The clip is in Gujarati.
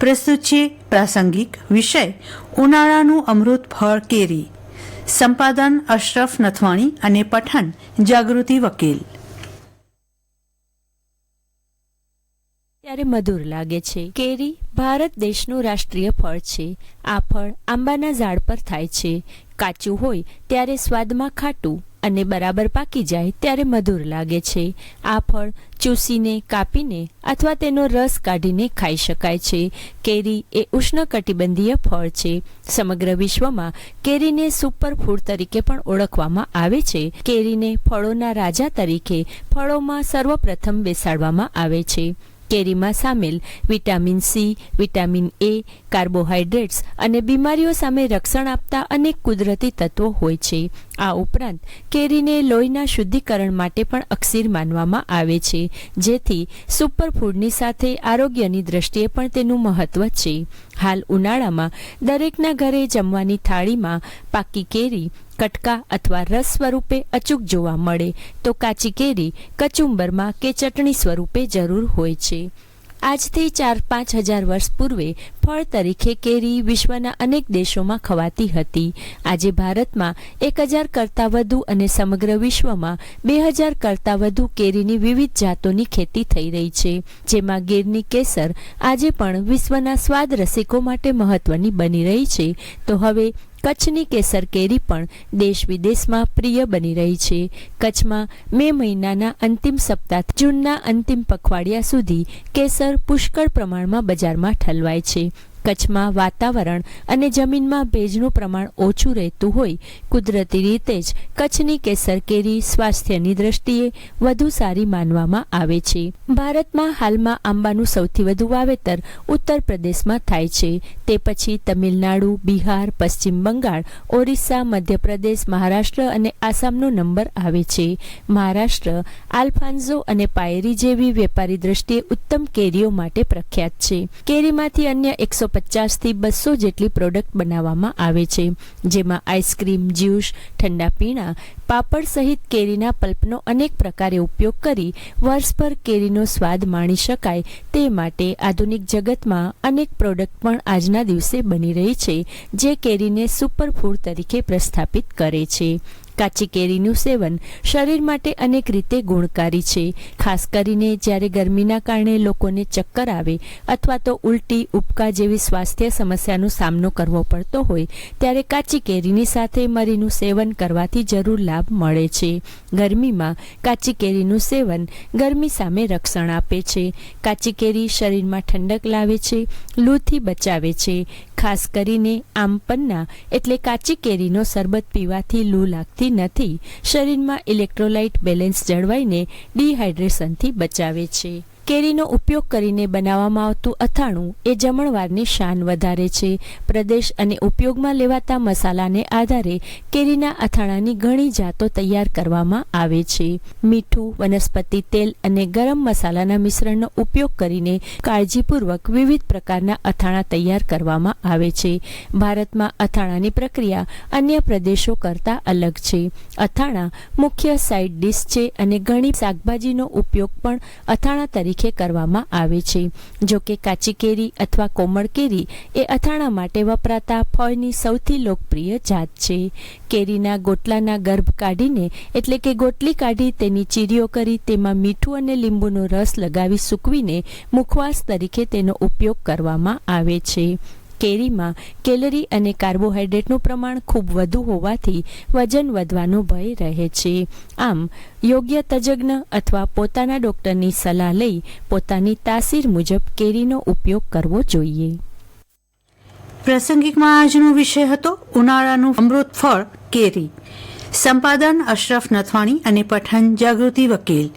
પ્રસ્તુત છે પ્રાસંગિક વિષય, ઉનાળાનું અમૃત ફળ કેરી, સંપાદન અશરફ નથવાણી અને પઠન જાગૃતિ વકીલ. ત્યારે મધુર લાગે છે. કેરી ભારત દેશનું રાષ્ટ્રીય ફળ છે. આ ફળ આંબાના ઝાડ પર થાય છે. કાચું હોય ત્યારે સ્વાદમાં ખાટું અને બરાબર પાકી જાય ત્યારે મધુર લાગે છે. આ ફળ ચૂસીને, કાપીને અથવા તેનો રસ કાઢીને ખાઈ શકાય છે. કેરી એ ઉષ્ણકટિબંધીય ફળ છે. સમગ્ર વિશ્વમાં કેરીને સુપર ફૂડ તરીકે પણ ઓળખવામાં આવે છે. કેરીને ફળોના રાજા તરીકે ફળોમાં સર્વપ્રથમ બેસાડવામાં આવે છે. કેરીમાં સામેલ vitamin C, vitamin A carbohydrates અને બીમારીઓ સામે રક્ષણ આપતા અનેક કુદરતી તત્વો હોય છે. આ ઉપરાંત, કેરીને લોહીના શુદ્ધિકરણ માટે પણ અક્ષીર માનવામાં આવે છે, જેથી સુપરફૂડની સાથે આરોગ્યની દ્રષ્ટિએ પણ તેનું મહત્વ છે. હાલ ઉનાળામાં દરેકના ઘરે જમવાની થાળીમાં પાકી કેરી કટકા અથવા રસ સ્વરૂપે અચૂક જોવા મળે તો કાચી કેરી કચુંબરમાં કે ચટણી સ્વરૂપે જરૂર હોય છે. આજથી ચાર પાંચ હજાર વર્ષ પૂર્વે ફળ તરીકે કેરી વિશ્વના અનેક દેશોમાં ખવાતી હતી. આજે ભારતમાં એક હજાર કરતાં વધુ અને સમગ્ર વિશ્વમાં બે હજાર કરતાં વધુ કેરીની વિવિધ જાતોની ખેતી થઈ રહી છે. જેમાં ગીરની કેસર આજે પણ વિશ્વના સ્વાદ રસિકો માટે મહત્વની બની રહી છે. તો હવે કચ્છની કેસર કેરી પણ દેશ વિદેશમાં પ્રિય બની રહી છે. કચ્છમાં મે મહિનાના અંતિમ સપ્તાહ જૂનના અંતિમ પખવાડિયા સુધી કેસર પુષ્કળ પ્રમાણમાં બજારમાં ઠલવાય છે. કચ્છમાં વાતાવરણ અને જમીનમાં ભેજનું પ્રમાણ ઓછું રહેતું હોય, કુદરતી રીતે જ કચ્છની કેસર કેરી સ્વાસ્થ્યની દ્રષ્ટિએ વધુ સારી માનવામાં આવે છે. ભારતમાં હાલમાં આંબાનું સૌથી વધુ વાવેતર ઉત્તર પ્રદેશમાં થાય છે. તે પછી તમિલનાડુ, બિહાર, પશ્ચિમ બંગાળ ઓરિસ્સા મધ્યપ્રદેશ, મહારાષ્ટ્ર અને આસામનો નંબર આવે છે. મહારાષ્ટ્ર આલ્ફાન્ઝો અને પાયરી જેવી વેપારી દ્રષ્ટિએ ઉત્તમ કેરીઓ માટે પ્રખ્યાત છે. કેરીમાંથી અન્ય એકસો પચાસથી બસો જેટલી પ્રોડક્ટ બનાવવામાં આવે છે. જેમાં આઈસ્ક્રીમ, જ્યુસ, ઠંડા પીણા, પાપડ સહિત કેરીના પલ્પનો અનેક પ્રકારે ઉપયોગ કરી વર્ષભર કેરીનો સ્વાદ માણી શકાય. તે માટે આધુનિક જગતમાં અનેક પ્રોડક્ટ પણ આજના દિવસે બની રહી છે, જે કેરીને સુપરફૂડ તરીકે પ્રસ્થાપિત કરે છે. કાચી કેરીનું સેવન શરીર માટે અનેક રીતે ગુણકારી છે. ખાસ કરીને જ્યારે ગરમીના કારણે લોકોને ચક્કર આવે અથવા તો ઉલટી ઉપકા જેવી સ્વાસ્થ્ય સમસ્યાનો સામનો કરવો પડતો હોય, ત્યારે કાચી કેરીની સાથે મરીનું સેવન કરવાથી જરૂર લાભ મળે છે. ગરમીમાં કાચી કેરીનું સેવન ગરમી સામે રક્ષણ આપે છે. કાચી કેરી શરીરમાં ઠંડક લાવે છે, લૂથી બચાવે છે. ખાસ કરીને આમપન્ના એટલે કાચી કેરીનો શરબત પીવાથી લૂ લાગતી નથી. શરીરમાં ઇલેક્ટ્રોલાઇટ બેલેન્સ જળવાઈને ડિહાઇડ્રેશનથી બચાવે છે. કેરીનો ઉપયોગ કરીને બનાવવામાં આવતું અથાણું એ જમણવારની શાન વધારે છે. પ્રદેશ અને ઉપયોગમાં લેવાતા મસાલાને આધારે કેરીના અથાણાની ઘણી જાતો તૈયાર કરવામાં આવે છે. મીઠું, વનસ્પતિ તેલ અને ગરમ મસાલાના મિશ્રણનો ઉપયોગ કરીને કાળજીપૂર્વક વિવિધ પ્રકારના અથાણા તૈયાર કરવામાં આવે છે. ભારતમાં અથાણાની પ્રક્રિયા અન્ય પ્રદેશો કરતાં અલગ છે. અથાણા મુખ્ય સાઇડ ડિશ છે અને ઘણી શાકભાજીનો ઉપયોગ પણ અથાણા તરીકે તરીકે કરવામાં આવે છે. જો કે કાચી કેરી અથવા કોમળ કેરી એ અથાણા માટે વપરાતા ફળની સૌથી લોકપ્રિય જાત છે. કેરીના ગોટલાના ગર્ભ કાઢીને એટલે કે ગોટલી કાઢી તેની ચીરીઓ કરી તેમાં મીઠું અને લીંબુનો રસ લગાવી સૂકવીને મુખવાસ તરીકે તેનો ઉપયોગ કરવામાં આવે છે. કેરીમાં કેલરી અને કાર્બોહાઈડ્રેટનું પ્રમાણ ખૂબ વધુ હોવાથી વજન વધવાનો ભય રહે છે. આમ, યોગ્ય તજજ્ઞ અથવા પોતાના ડોક્ટરની સલાહ લઈ પોતાની તાસીર મુજબ કેરીનો ઉપયોગ કરવો જોઈએ. પ્રાસંગિકમાં આજનો વિષય હતો ઉનાળાનું અમૃત ફળ કેરી. સંપાદન અશરફ નથવાણી અને પઠન જાગૃતિ વકીલ.